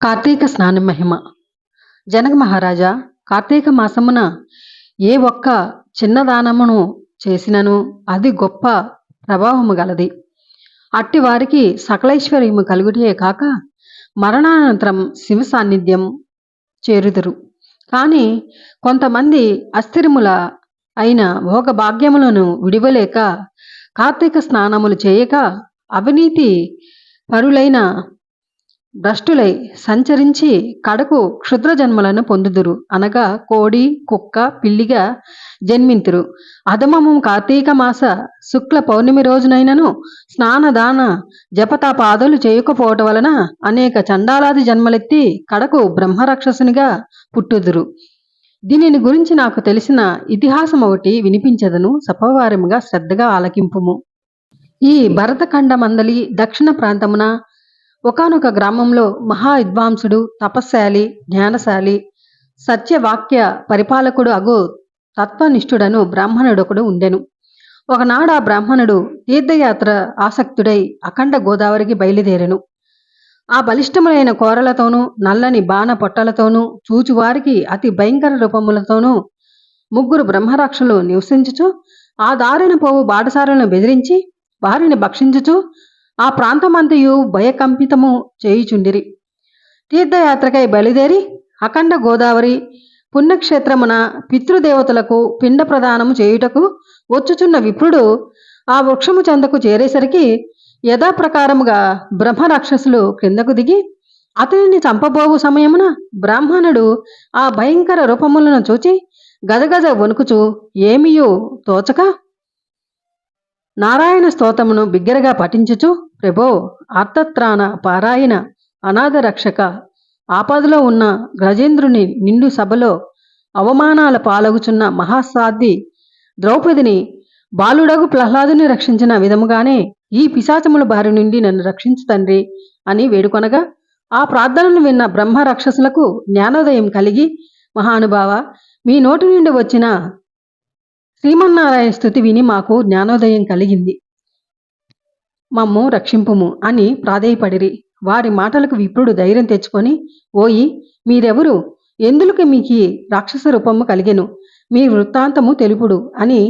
కార్తీక స్నానం మహిమ. జనక మహారాజా కార్తీక మాసమున ఏ ఒక్క చిన్న దానమును చేసినను అది గొప్ప ప్రభావము గలది. అట్టి వారికి సకలైశ్వర్యము కలుగుటే కాక మరణానంతరం శివ సాన్నిధ్యం చేరుదురు. కానీ కొంతమంది అస్థిరముల అయిన భోగ భాగ్యములను విడివలేక కార్తీక స్నానములు చేయక అవినీతి పరులైన భ్రష్టులై సంచరించి కడకు క్షుద్ర జన్మలను పొందుదురు. అనగా కోడి కుక్క పిల్లిగా జన్మింతురు. అధమము కార్తీక మాస శుక్ల పౌర్ణమి రోజునైనను స్నానదాన జపతపాదులు చేయకపోవటం వలన అనేక చండాలాది జన్మలెత్తి కడకు బ్రహ్మరాక్షసునిగా పుట్టుదురు. దీనిని గురించి నాకు తెలిసిన ఇతిహాసం ఒకటి వినిపించదను. సపవారముగా శ్రద్ధగా ఆలకింపుము. ఈ భరతఖండమందలి దక్షిణ ప్రాంతమున ఒకానొక గ్రామంలో మహా విద్వాంసుడు తపస్శాలి జ్ఞానశాలి సత్యవాక్య పరిపాలకుడు అగు తత్వనిష్ఠుడను బ్రాహ్మణుడొకడు ఉండెను. ఒకనాడు ఆ బ్రాహ్మణుడు తీర్థయాత్ర ఆసక్తుడై అఖండ గోదావరికి బయలుదేరెను. ఆ బలిష్టములైన కోరలతోనూ నల్లని బాణ పొట్టలతోనూ చూచువారికి అతి భయంకర రూపములతోనూ ముగ్గురు బ్రహ్మరాక్షులు నివసించుచు ఆ దారిన పోవు బాటసారులను బెదిరించి వారిని భక్షించుచు ఆ ప్రాంతమంతయు భయకంపితము చేయుచుండిరి. తీర్థయాత్రకై బయలుదేరి అఖండ గోదావరి పుణ్యక్షేత్రమున పితృదేవతలకు పిండ ప్రదానము చేయుటకు వచ్చుచున్న విప్రుడు ఆ వృక్షము చెందకు చేరేసరికి యథాప్రకారముగా బ్రహ్మరాక్షసులు క్రిందకు దిగి అతనిని చంపబోవు సమయమున బ్రాహ్మణుడు ఆ భయంకర రూపములను చూచి గజగజ వణుకుచు ఏమియో తోచక నారాయణ స్తోత్రమును బిగ్గరగా పఠించుచు ప్రభో ఆర్తత్రాణ పారాయణ అనాథ రక్షక ఆపదలో ఉన్న గజేంద్రుని నిండు సభలో అవమానాల పాలగుచున్న మహాసాధ్వి ద్రౌపదిని బాలుడగు ప్రహ్లాదుని రక్షించిన విధముగానే ఈ పిశాచముల బారి నుండి నన్ను రక్షించు తండ్రి అని వేడుకొనగా ఆ ప్రార్థనను విన్న బ్రహ్మ రాక్షసులకు జ్ఞానోదయం కలిగి మహానుభావ మీ నోటి నుండి వచ్చిన శ్రీమన్నారాయణ స్థుతి విని మాకు జ్ఞానోదయం కలిగింది. మమ్ము రక్షింపుము అని ప్రాధేయపడిరి. వారి మాటలకు విప్రుడు ధైర్యం తెచ్చుకొని ఓయి మీరెవరు? ఎందులకు మీకు రాక్షస రూపము కలిగెను? మీ వృత్తాంతము తెలుపుడు అని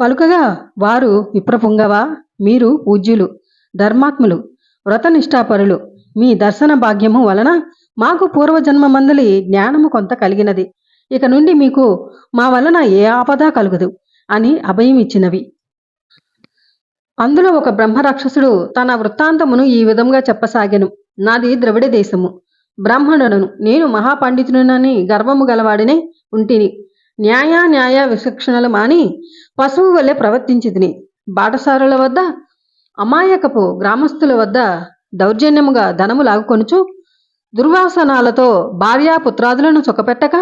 పలుకగా వారు విప్రపుంగవా? మీరు పూజ్యులు ధర్మాత్ములు వ్రతనిష్టాపరులు మీ దర్శన భాగ్యము వలన మాకు పూర్వజన్మ మందలి జ్ఞానము కొంత కలిగినది. ఇక నుండి మీకు మా వలన ఏ ఆపద కలుగదు. అని అభయం ఇచ్చినవి అందులో ఒక బ్రహ్మరాక్షసుడు తన వృత్తాంతమును ఈ విధంగా చెప్పసాగెను. నాది ద్రవిడ దేశము. బ్రాహ్మణులను నేను మహాపండితునని గర్వము గలవాడినే ఉంటిని. న్యాయ న్యాయ విచక్షణలు మాని పశువు వల్లే ప్రవర్తించితిని. బాటసారుల వద్ద అమాయకపు గ్రామస్తుల వద్ద దౌర్జన్యముగా ధనము లాగుకొనుచు దుర్వాసనాలతో భార్యాపుత్రాదులను చొక్కపెట్టక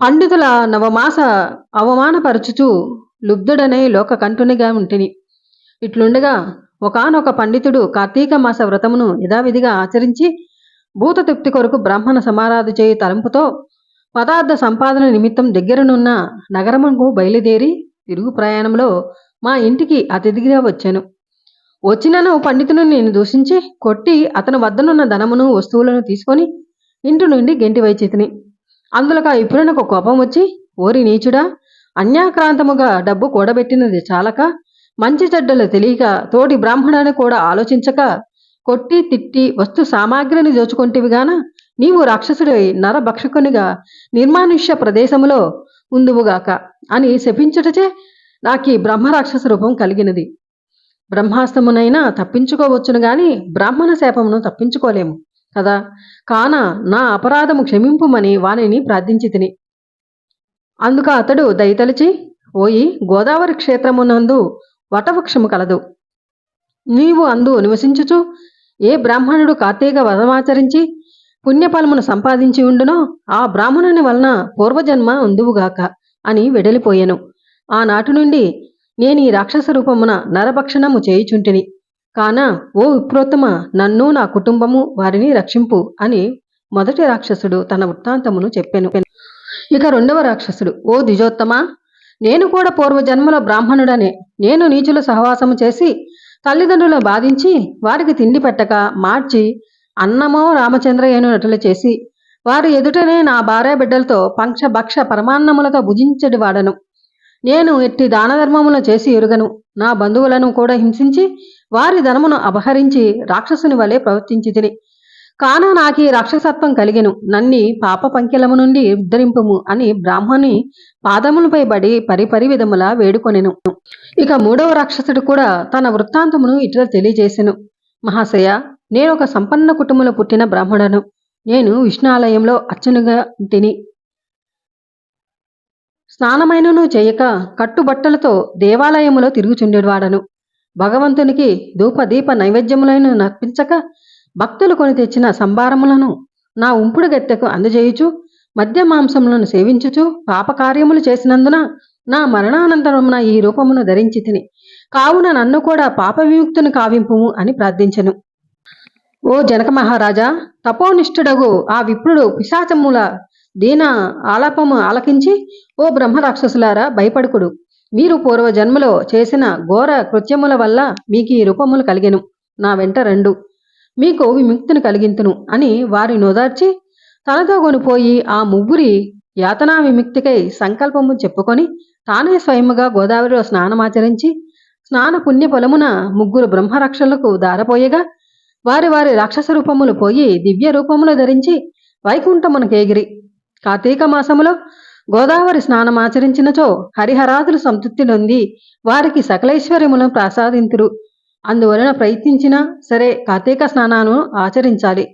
పండితుల నవమాస అవమానపరచుచు లుబ్ధుడనే లోకకంఠునిగా ఉంటిని. ఇట్లుండగా ఒకానొక పండితుడు కార్తీక మాస వ్రతమును యథావిధిగా ఆచరించి భూత తృప్తి కొరకు బ్రాహ్మణ సమారాధి చేయి తలంపుతో పదార్థ సంపాదన నిమిత్తం దగ్గరనున్న నగరముకు బయలుదేరి తిరుగు ప్రయాణంలో మా ఇంటికి అతిథిగా వచ్చాను. వచ్చినను పండితును నేను దూషించి కొట్టి అతని వద్దనున్న ధనమును వస్తువులను తీసుకొని ఇంటి నుండి గెంటి వైచితిని అందులో ఆ ఇప్పుడునకు కోపం వచ్చి ఓరి నీచుడా అన్యాక్రాంతముగా డబ్బు కూడబెట్టినది చాలక మంచి చెడ్డలు తెలియక తోటి బ్రాహ్మణాన్ని కూడా ఆలోచించక కొట్టి తిట్టి వస్తు సామాగ్రిని దోచుకొంటివిగాన నీవు రాక్షసుడి నరభక్షకునిగా నిర్మానుష్య ప్రదేశములో ఉందువుగాక అని శపించుటచే నాకు ఈ బ్రహ్మరాక్షస రూపం కలిగినది. బ్రహ్మాస్తమునైనా తప్పించుకోవచ్చును గాని బ్రాహ్మణ శాపమును తప్పించుకోలేము కదా. కాన నా అపరాధము క్షమింపుమని వానిని ప్రార్థించి తిని అందుక అతడు దయతలిచి ఓయి గోదావరి క్షేత్రమునందు వటవృక్షము కలదు. నీవు అందు నివసించుచు ఏ బ్రాహ్మణుడు కార్తీక వ్రతమాచరించి పుణ్యఫలమును సంపాదించి ఉండునో ఆ బ్రాహ్మణుని వలన పూర్వజన్మ ఉందువుగాక అని వెడలిపోయాను. ఆనాటి నుండి నేను ఈ రాక్షస రూపమున నరభక్షణము చేయుచుంటిని. కాన ఓ విప్రోత్తమ నన్ను నా కుటుంబము వారిని రక్షింపు అని మొదటి రాక్షసుడు తన వృత్తాంతమును చెప్పాను. ఇక రెండవ రాక్షసుడు ఓ ద్విజోత్తమ నేను కూడా పూర్వజన్మలో బ్రాహ్మణుడనే. నేను నీచుల సహవాసము చేసి తల్లిదండ్రులను బాధించి వారికి తిండి పెట్టక మార్చి అన్నమో రామచంద్రయ్యను నటులు చేసి వారి ఎదుటనే నా భార్య బిడ్డలతో పంక్ష భక్ష పరమాన్నములతో భుజించడి వాడను. నేను ఎట్టి దానధర్మములను చేసి ఎరుగను. నా బంధువులను కూడా హింసించి వారి ధనమును అపహరించి రాక్షసుని వలె ప్రవర్తించి తిని కాన నాకీ రాక్షసత్వం కలిగెను. నన్ని పాప పంకెలము నుండి ఉద్ధరింపుము అని బ్రాహ్మణి పాదములపై బడి పరిపరి విధముల వేడుకొనెను. ఇక మూడవ రాక్షసుడు కూడా తన వృత్తాంతమును ఇట్లా తెలియజేసెను. మహాశయ నేను ఒక సంపన్న కుటుంబంలో పుట్టిన బ్రాహ్మణను నేను విష్ణు ఆలయంలో అర్చనగా తిని స్నానమైనను చేయక కట్టుబట్టలతో దేవాలయములో తిరుగుచుండేవాడను. భగవంతునికి ధూపదీప నైవేద్యములైన నర్పించక భక్తులు కొని తెచ్చిన సంభారములను నా ఉంపుడు గత్తెకు అందజేయుచు మద్య మాంసములను సేవించుచు పాపకార్యములు చేసినందున నా మరణానంతరమున ఈ రూపమును ధరించి తిని కావున నన్ను కూడా పాప విముక్తుని కావింపుము అని ప్రార్థించను. ఓ జనక మహారాజా తపోనిష్ఠుడగు ఆ విప్రుడు పిశాచముల దీన ఆలాపము ఆలకించి ఓ బ్రహ్మరాక్షసులారా భయపడుకుడు. మీరు పూర్వ జన్మలో చేసిన ఘోర కృత్యముల వల్ల మీకు ఈ రూపములు కలిగెను. నా వెంట రెండు. మీకు విముక్తిని కలిగింతును అని వారి నోదార్చి తనతో కొనిపోయి ఆ ముగ్గురి యాతనా విముక్తికై సంకల్పము చెప్పుకొని తానే స్వయముగా గోదావరిలో స్నానమాచరించి స్నాన పుణ్య పొలమున ముగ్గురు బ్రహ్మరక్షలకు దారపోయగా వారి వారి రాక్షస రూపములు పోయి దివ్య రూపములు ధరించి వైకుంఠమునకేగిరి. కార్తీక మాసములో గోదావరి స్నానమాచరించినచో హరిహరాదులు సంతృప్తి నొంది వారికి సకలైశ్వర్యములను ప్రసాదింతురు. అందువలన ప్రయత్నించినా సరే కార్తీక స్నానాను ఆచరించాలి.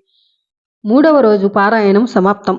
మూడవ రోజు పారాయణం సమాప్తం.